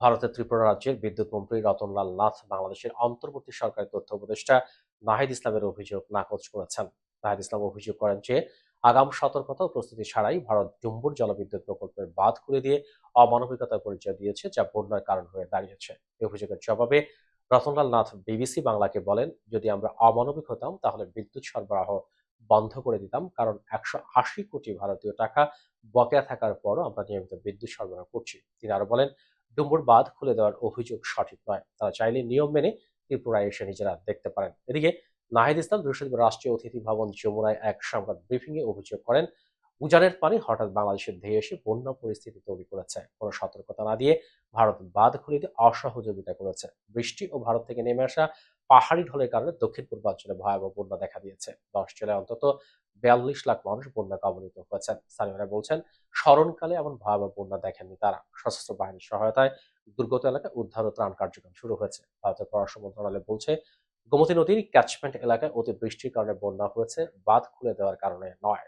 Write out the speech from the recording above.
ভারতের ত্রিপুরা রাজ্যের বিদ্যুৎ মন্ত্রী রতনলাল নাথ বাংলাদেশের অন্তর্বর্তী সরকারের তথ্য উপদেষ্টা নাহিদ ইসলামের অভিযোগ নাকচ করেছেন। নাহিদ ইসলাম অভিযোগ করেন যে, আগাম সতর্কতা ও প্রস্তুতি ছাড়াই ভারত ডুম্বুর জলবিদ্যুৎ প্রকল্পের বাদ খুলে দিয়ে অমানবিকতার পরিচয় দিয়েছে যা বন্যার কারণ হয়ে দাঁড়িয়েছে। এই অভিযোগের জবাবে রতনলাল নাথ বিবিসি বাংলাকে বলেন, যদি আমরা অমানবিক হতাম, তাহলে বিদ্যুৎ সরবরাহ বন্ধ করে দিতাম, কারণ একশো আশি কোটি ভারতীয় টাকা বকেয়া থাকার পরও আমরা নিয়মিত বিদ্যুৎ সরবরাহ করছি। তিনি আরও বলেন ডুম্বুর বাঁধ খুলে দেওয়ার অভিযোগ সঠিক নয়। তারা চাইলে নিয়ম মেনে ত্রিপুরায় এসে নিজেরা দেখতে পারেন। এদিকে নাহিদ ইসলাম বৃহস্পতিবার রাষ্ট্রীয় অতিথি ভবন যমুনায় এক সংবাদ ব্রিফিংয়ে অভিযোগ করেন, উজানের পানি হঠাৎ বাংলাদেশের ধেয়ে এসে বন্যা পরিস্থিতি তৈরি করেছে। কোনো সতর্কতা না দিয়ে ভারত বাঁধ খুলিতে অসহযোগিতা করেছে। বৃষ্টি ও ভারত থেকে নেমে আসা পাহাড়ি ঢলের কারণে দক্ষিণ পূর্বাঞ্চলে ভয়াবহ বন্যা দেখা দিয়েছে। দশ জেলায় অন্তত বিয়াল্লিশ লাখ মানুষ বন্যা কবলিত হয়েছেন। স্থানীয়রা বলছেন, স্মরণকালে এমন ভয়াবহ বন্যা দেখেননি তারা। সশস্ত্র বাহিনীর সহায়তায় দুর্গত এলাকায় উদ্ধার ও ত্রাণ কার্যক্রম শুরু হয়েছে। ভারতের পররাষ্ট্র মন্ত্রণালয় বলছে, গোমতী নদীর ক্যাচমেন্ট এলাকায় অতি বৃষ্টির কারণে বন্যা হয়েছে, বাঁধ খুলে দেওয়ার কারণে নয়।